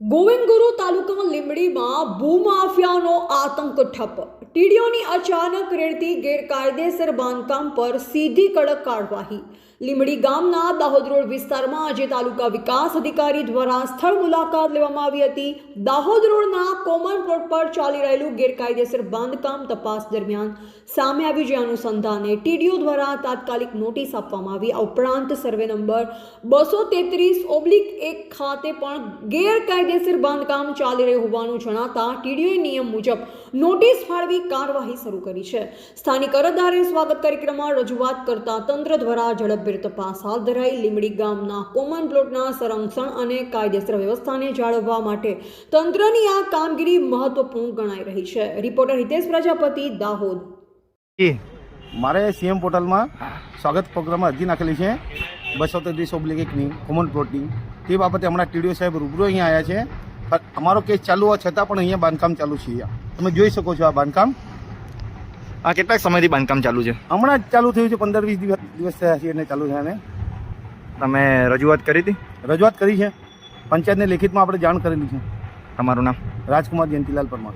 ગોવિંદગુરુ તાલુકા લીંબડીમાં ભૂમાફિયાનો આતંક ઠપ. ટીડીઓની અચાનક રેડતી ગેરકાયદેસર બાંધકામ પર સીધી કડક કાર્યવાહી. લીંબડી ગામના દાહોદ રોડ વિસ્તારમાં આજે તાલુકા વિકાસ અધિકારી દ્વારા સ્થળ મુલાકાત લેવામાં આવી હતી. દાહોદ રોડના કોમન પ્લોટ પર ચાલી રહેલું ગેરકાયદેસર બાંધકામ તપાસ દરમિયાન સામે આવી જે અનુસંધાને ટીડીઓ દ્વારા તાત્કાલિક નોટિસ આપવામાં આવી. આ ઉપરાંત સર્વે નંબર બસો તેત્રીસ ઓબ્લિક એક ખાતે પણ ગેરકાયદેસર બાંધકામ ચાલી રહ્યું હોવાનું જણાતા ટીડીઓએ નિયમ મુજબ નોટિસ ફાળવી કાર્યવાહી શરૂ કરી છે. સ્થાનિક અરજદારે સ્વાગત કાર્યક્રમમાં રજૂઆત કરતા તંત્ર દ્વારા ઝડપભેર તપાસ હાથ ધરાઈ લીમડી ગામના કોમન પ્લોટના સંરક્ષણ અને કાયદેસર વ્યવસ્થાને જાળવવા માટે તંત્રની આ કામગીરી મહત્વપૂર્ણ ગણાઈ રહી છે. રિપોર્ટર હિતેશ પ્રજાપતિ દાહોદ. જી મારે સીએમ પોર્ટલમાં સ્વાગત પ્રોગ્રામમાં અરજી નાખેલી છે. બસો તેત્રીસ ઓબ્લિક એકની કોમન પ્લોટની. તે બાબતે હમણાં ટીડીઓ સાહેબ રૂબરૂ અહીંયા આવ્યા છે. પણ અમારો કેસ ચાલુ હોવા છતાં પણ અહીંયા બાંધકામ ચાલુ છે. તમે જોઈ શકો છો આ બાંધકામ. આ કેટલાક સમયથી બાંધકામ ચાલુ છે? હમણાં જ ચાલુ થયું છે પંદર વીસ દિવસ દિવસ થયા છે એને ચાલુ થયાને તમે રજૂઆત કરી હતી? રજૂઆત કરી છે. પંચાયતને લેખિતમાં આપણે જાણ કરેલી છે. તમારું નામ? રાજકુમાર જયંતિલાલ પરમાર.